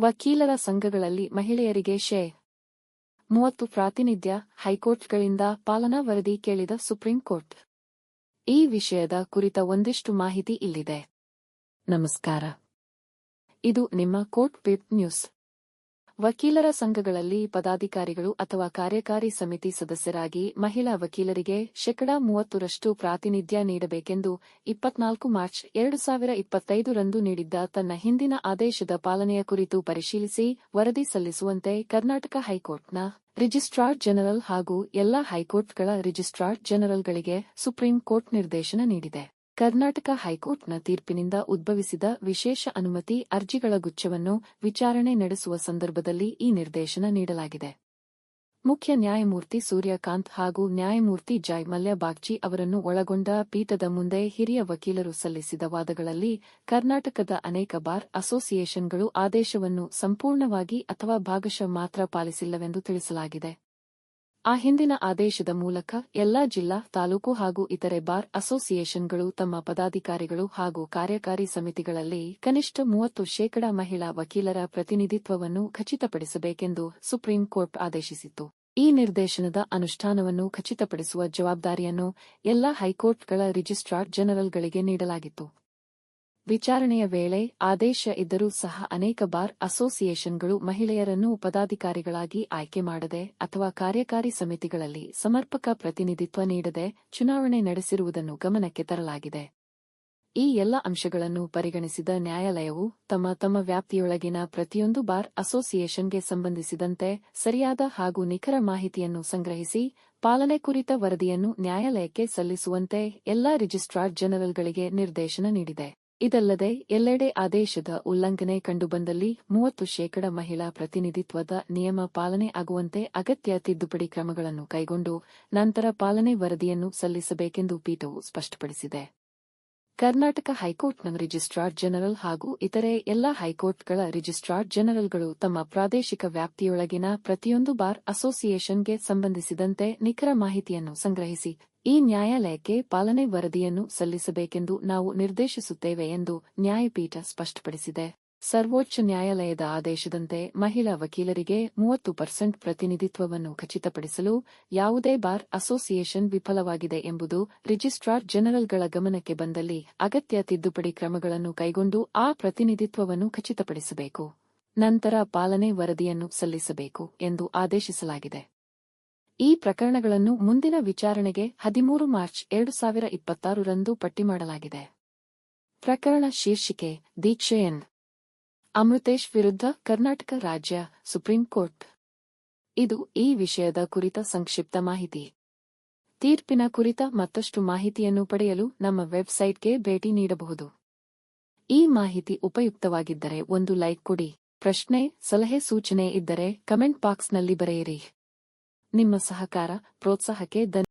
ವಕೀಲರ ಸಂಘಗಳಲ್ಲಿ ಮಹಿಳೆಯರಿಗೆ ಶೇ. ಮೂವತ್ತು ಪ್ರಾತಿನಿಧ್ಯ ಹೈಕೋರ್ಟ್ಗಳಿಂದ ಪಾಲನಾ ವರದಿ ಕೇಳಿದ ಸುಪ್ರೀಂ ಕೋರ್ಟ್. ಈ ವಿಷಯದ ಕುರಿತ ಒಂದಿಷ್ಟು ಮಾಹಿತಿ ಇಲ್ಲಿದೆ. ನಮಸ್ಕಾರ. ಇದು ನಿಮ್ಮ ಕೋರ್ಟ್ ಪಿಪ್ ನ್ಯೂಸ್. ವಕೀಲರ ಸಂಘಗಳಲ್ಲಿ ಪದಾಧಿಕಾರಿಗಳು ಅಥವಾ ಕಾರ್ಯಕಾರಿ ಸಮಿತಿ ಸದಸ್ಯರಾಗಿ ಮಹಿಳಾ ವಕೀಲರಿಗೆ ಶೇಕಡಾ ಮೂವತ್ತರಷ್ಟು ಪ್ರಾತಿನಿಧ್ಯ ನೀಡಬೇಕೆಂದು ಇಪ್ಪತ್ನಾಲ್ಕು ಮಾರ್ಚ್ ಎರಡು ಸಾವಿರ ಇಪ್ಪತ್ತೈದು ರಂದು ನೀಡಿದ್ದ ತನ್ನ ಹಿಂದಿನ ಆದೇಶದ ಪಾಲನೆಯ ಕುರಿತು ಪರಿಶೀಲಿಸಿ ವರದಿ ಸಲ್ಲಿಸುವಂತೆ ಕರ್ನಾಟಕ ಹೈಕೋರ್ಟ್ನ ರಿಜಿಸ್ಟ್ರಾರ್ ಜನರಲ್ ಹಾಗೂ ಎಲ್ಲಾ ಹೈಕೋರ್ಟ್ಗಳ ರಿಜಿಸ್ಟ್ರಾರ್ ಜನರಲ್ಗಳಿಗೆ ಸುಪ್ರೀಂ ಕೋರ್ಟ್ ನಿರ್ದೇಶನ ನೀಡಿದೆ. ಕರ್ನಾಟಕ ಹೈಕೋರ್ಟ್ನ ತೀರ್ಪಿನಿಂದ ಉದ್ಭವಿಸಿದ ವಿಶೇಷ ಅನುಮತಿ ಅರ್ಜಿಗಳ ಗುಚ್ಛವನ್ನು ವಿಚಾರಣೆ ನಡೆಸುವ ಸಂದರ್ಭದಲ್ಲಿ ಈ ನಿರ್ದೇಶನ ನೀಡಲಾಗಿದೆ. ಮುಖ್ಯ ನ್ಯಾಯಮೂರ್ತಿ ಸೂರ್ಯಕಾಂತ್ ಹಾಗೂ ನ್ಯಾಯಮೂರ್ತಿ ಜೈ ಮಲ್ಯ ಬಾಗ್ಚಿ ಅವರನ್ನು ಒಳಗೊಂಡ ಪೀಠದ ಮುಂದೆ ಹಿರಿಯ ವಕೀಲರು ಸಲ್ಲಿಸಿದ ವಾದಗಳಲ್ಲಿ ಕರ್ನಾಟಕದ ಅನೇಕ ಬಾರ್ ಅಸೋಸಿಯೇಷನ್ಗಳು ಆದೇಶವನ್ನು ಸಂಪೂರ್ಣವಾಗಿ ಅಥವಾ ಭಾಗಶಃ ಮಾತ್ರ ಪಾಲಿಸಿಲ್ಲವೆಂದು ತಿಳಿಸಲಾಗಿದೆ. ಆ ಹಿಂದಿನ ಆದೇಶದ ಮೂಲಕ ಎಲ್ಲಾ ಜಿಲ್ಲಾ, ತಾಲೂಕು ಹಾಗೂ ಇತರೆ ಬಾರ್ ಅಸೋಸಿಯೇಷನ್ಗಳು ತಮ್ಮ ಪದಾಧಿಕಾರಿಗಳು ಹಾಗೂ ಕಾರ್ಯಕಾರಿ ಸಮಿತಿಗಳಲ್ಲಿ ಕನಿಷ್ಠ ಮೂವತ್ತು ಶೇಕಡಾ ಮಹಿಳಾ ವಕೀಲರ ಪ್ರತಿನಿಧಿತ್ವವನ್ನು ಖಚಿತಪಡಿಸಬೇಕೆಂದು ಸುಪ್ರೀಂ ಕೋರ್ಟ್ ಆದೇಶಿಸಿತು ಈ ನಿರ್ದೇಶನದ ಅನುಷ್ಠಾನವನ್ನು ಖಚಿತಪಡಿಸುವ ಜವಾಬ್ದಾರಿಯನ್ನು ಎಲ್ಲಾ ಹೈಕೋರ್ಟ್ಗಳ ರಿಜಿಸ್ಟ್ರಾರ್ ಜನರಲ್ಗಳಿಗೆ ನೀಡಲಾಗಿತ್ತು. ವಿಚಾರಣೆಯ ವೇಳೆ ಆದೇಶ ಇದ್ದರೂ ಸಹ ಅನೇಕ ಬಾರ್ ಅಸೋಸಿಯೇಷನ್ಗಳು ಮಹಿಳೆಯರನ್ನು ಪದಾಧಿಕಾರಿಗಳಾಗಿ ಆಯ್ಕೆ ಮಾಡದೆ ಅಥವಾ ಕಾರ್ಯಕಾರಿ ಸಮಿತಿಗಳಲ್ಲಿ ಸಮರ್ಪಕ ಪ್ರತಿನಿಧಿತ್ವ ನೀಡದೆ ಚುನಾವಣೆ ನಡೆಸಿರುವುದನ್ನು ಗಮನಕ್ಕೆ ತರಲಾಗಿದೆ. ಈ ಎಲ್ಲ ಅಂಶಗಳನ್ನು ಪರಿಗಣಿಸಿದ ನ್ಯಾಯಾಲಯವು ತಮ್ಮ ತಮ್ಮ ವ್ಯಾಪ್ತಿಯೊಳಗಿನ ಪ್ರತಿಯೊಂದು ಬಾರ್ ಅಸೋಸಿಯೇಷನ್ಗೆ ಸಂಬಂಧಿಸಿದಂತೆ ಸರಿಯಾದ ಹಾಗೂ ನಿಖರ ಮಾಹಿತಿಯನ್ನು ಸಂಗ್ರಹಿಸಿ ಪಾಲನೆ ಕುರಿತ ವರದಿಯನ್ನು ನ್ಯಾಯಾಲಯಕ್ಕೆ ಸಲ್ಲಿಸುವಂತೆ ಎಲ್ಲಾ ರಿಜಿಸ್ಟ್ರಾರ್ ಜನರಲ್ಗಳಿಗೆ ನಿರ್ದೇಶನ ನೀಡಿದೆ. ಇದಲ್ಲದೆ ಎಲ್ಲೆಡೆ ಆದೇಶದ ಉಲ್ಲಂಘನೆ ಕಂಡುಬಂದಲ್ಲಿ ಮೂವತ್ತು ಶೇಕಡ ಮಹಿಳಾ ಪ್ರತಿನಿಧಿತ್ವದ ನಿಯಮ ಪಾಲನೆ ಆಗುವಂತೆ ಅಗತ್ಯ ತಿದ್ದುಪಡಿ ಕ್ರಮಗಳನ್ನು ಕೈಗೊಂಡು ನಂತರ ಪಾಲನೆ ವರದಿಯನ್ನು ಸಲ್ಲಿಸಬೇಕೆಂದು ಪೀಠವು ಸ್ಪಷ್ಟಪಡಿಸಿದೆ. ಕರ್ನಾಟಕ ಹೈಕೋರ್ಟ್ನ ರಿಜಿಸ್ಟ್ರಾರ್ ಜನರಲ್ ಹಾಗೂ ಇತರೆ ಎಲ್ಲಾ ಹೈಕೋರ್ಟ್ಗಳ ರಿಜಿಸ್ಟ್ರಾರ್ ಜನರಲ್ಗಳು ತಮ್ಮ ಪ್ರಾದೇಶಿಕ ವ್ಯಾಪ್ತಿಯೊಳಗಿನ ಪ್ರತಿಯೊಂದು ಬಾರ್ ಅಸೋಸಿಯೇಷನ್ಗೆ ಸಂಬಂಧಿಸಿದಂತೆ ನಿಖರ ಮಾಹಿತಿಯನ್ನು ಸಂಗ್ರಹಿಸಿ ಈ ನ್ಯಾಯಾಲಯಕ್ಕೆ ಪಾಲನೆ ವರದಿಯನ್ನು ಸಲ್ಲಿಸಬೇಕೆಂದು ನಾವು ನಿರ್ದೇಶಿಸುತ್ತೇವೆ ಎಂದು ನ್ಯಾಯಪೀಠ ಸ್ಪಷ್ಟಪಡಿಸಿದೆ. ಸರ್ವೋಚ್ಚ ನ್ಯಾಯಾಲಯದ ಆದೇಶದಂತೆ ಮಹಿಳಾ ವಕೀಲರಿಗೆ ಮೂವತ್ತು ಪರ್ಸೆಂಟ್ ಪ್ರತಿನಿಧಿತ್ವವನ್ನು ಖಚಿತಪಡಿಸಲು ಯಾವುದೇ ಬಾರ್ ಅಸೋಸಿಯೇಷನ್ ವಿಫಲವಾಗಿದೆ ಎಂಬುದು ರಿಜಿಸ್ಟ್ರಾರ್ ಜನರಲ್ಗಳ ಗಮನಕ್ಕೆ ಬಂದಲ್ಲಿ ಅಗತ್ಯ ತಿದ್ದುಪಡಿ ಕ್ರಮಗಳನ್ನು ಕೈಗೊಂಡು ಆ ಪ್ರತಿನಿಧಿತ್ವವನ್ನು ಖಚಿತಪಡಿಸಬೇಕು. ನಂತರ ಪಾಲನೆ ವರದಿಯನ್ನು ಸಲ್ಲಿಸಬೇಕು ಎಂದು ಆದೇಶಿಸಲಾಗಿದೆ. ಈ ಪ್ರಕರಣಗಳನ್ನು ಮುಂದಿನ ವಿಚಾರಣೆಗೆ ಹದಿಮೂರು ಮಾರ್ಚ್ ಎರಡು ಸಾವಿರ ಇಪ್ಪತ್ತಾರರಂದು ಪಟ್ಟಿ ಮಾಡಲಾಗಿದೆ. ಪ್ರಕರಣ ಶೀರ್ಷಿಕೆ ದೀಕ್ಷೆಯನ್ ಅಮೃತೇಶ್ ವಿರುದ್ಧ ಕರ್ನಾಟಕ ರಾಜ್ಯ ಸುಪ್ರೀಂ ಕೋರ್ಟ್. ಇದು ಈ ವಿಷಯದ ಕುರಿತ ಸಂಕ್ಷಿಪ್ತ ಮಾಹಿತಿ. ತೀರ್ಪಿನ ಕುರಿತ ಮತ್ತಷ್ಟು ಮಾಹಿತಿಯನ್ನು ಪಡೆಯಲು ನಮ್ಮ ವೆಬ್ಸೈಟ್ಗೆ ಭೇಟಿ ನೀಡಬಹುದು. ಈ ಮಾಹಿತಿ ಉಪಯುಕ್ತವಾಗಿದ್ದರೆ ಒಂದು ಲೈಕ್ ಕೊಡಿ. ಪ್ರಶ್ನೆ, ಸಲಹೆ, ಸೂಚನೆ ಇದ್ದರೆ ಕಮೆಂಟ್ ಬಾಕ್ಸ್ನಲ್ಲಿ ಬರೆಯಿರಿ. ನಿಮ್ಮ ಸಹಕಾರ ಪ್ರೋತ್ಸಾಹಕ್ಕೆ ಧನ್ಯ